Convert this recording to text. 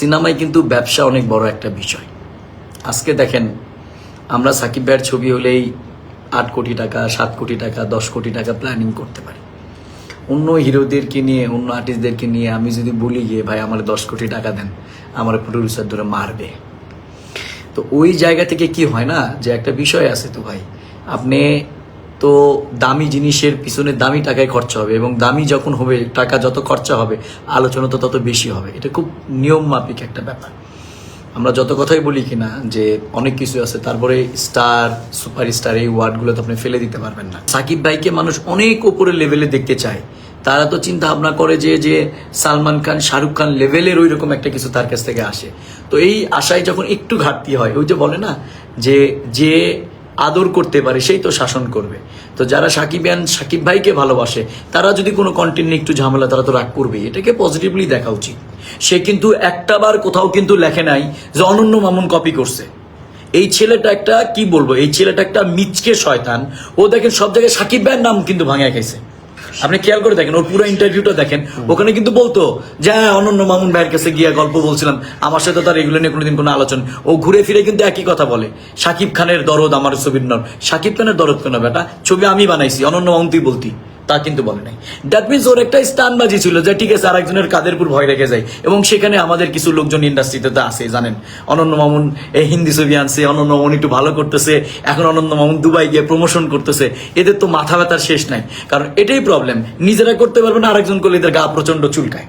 সিনেমায় কিন্তু ব্যবসা অনেক বড় একটা বিষয়। আজকে দেখেন, আমরা সাকিব ভাইয়ের ছবি হলেই আট কোটি টাকা, সাত কোটি টাকা, দশ কোটি টাকা প্ল্যানিং করতে পারি। অন্য হিরোদেরকে নিয়ে, অন্য আর্টিস্টদেরকে নিয়ে আমি যদি বলি গিয়ে ভাই, আমার দশ কোটি টাকা দেন, আমার প্রডিউসার ধরে মারবে। তো ওই জায়গা থেকে কি হয় না, যে একটা বিষয় আছে তো ভাই, আপনি তো দামি জিনিসের পিছনে দামি টাকায় খরচা হবে এবং দামি যখন হবে, টাকা যত খরচা হবে, আলোচনা তো তত বেশি হবে। এটা খুব নিয়ম মাফিক একটা ব্যাপার। আমরা যত কথাই বলি কিনা যে অনেক কিছু আছে, তারপরে স্টার সুপার স্টার এই ওয়ার্ডগুলো তো আপনি ফেলে দিতে পারবেন না। সাকিব ভাইকে মানুষ অনেক উপরের লেভেলে দেখতে চায়। তারা তো চিন্তা ভাবনা করে যে যে সালমান খান, শাহরুখ খান লেভেলের ওই রকম একটা কিছু তার কাছ থেকে আসে। তো এই আশায় যখন একটু ঘাটতি হয়, ওই যে বলে না যে যে আদর করতে পারে, সেই তো শাসন করবে। তো যারা সাকিব সাকিবিয়ান সাকিব ভাইকে ভালোবাসে, তারা যদি কোনো কন্টেন্ট একটু ঝামেলা, তারা তো রাগ করবেই এটাকে পজিটিভলি দেখা উচিত। সে কিন্তু একটা বার কোথাও কিন্তু লেখে নাই যে অনন্য মামুন কপি করছে। এই ছেলেটা একটা, কি বলব, এই ছেলেটা একটা মিচকে শয়তান। ও দেখেন সব জায়গায় সাকিব ভাইয়ের নাম কিন্তু ভাঙে খাইছে। আপনি খেয়াল করে দেখেন, ওর পুরো ইন্টারভিউটা দেখেন। ওখানে কিন্তু বলতো যে হ্যাঁ অনন্য মামুন ভাইয়ের কাছে গিয়ে গল্প বলছিলাম। আমার সাথে তার এগুলো নিয়ে কোনোদিন কোনো আলোচনা ও ঘুরে ফিরে কিন্তু একই কথা বলে। সাকিব খানের দরদ আমার ছবির নর সাকিব খানের দরদ কেন বেটা? ছবি আমি বানাইছি, অনন্য মামুন তুই বলতি। তা কিন্তু বলে নাই। দ্যাট মিনস ওর একটা স্টানবাজি ছিল যে, ঠিক আছে, আরেকজনের কাদেরপুর ভয় রেখে যায় এবং সেখানে আমাদের কিছু লোকজন ইন্ডাস্ট্রিতে তো আছে, জানেন? অনন্য মামুন, এই হিন্দি ছবি আনছে, অনন্য মামুন একটু ভালো করতেছে, এখন অনন্য মামুন দুবাই গিয়ে প্রমোশন করতেছে। এদের তো মাথা ব্যথার শেষ নাই। কারণ এটাই প্রবলেম নিজেরা করতে পারবে না, আরেকজন করলে এদের গা প্রচণ্ড চুলকায়।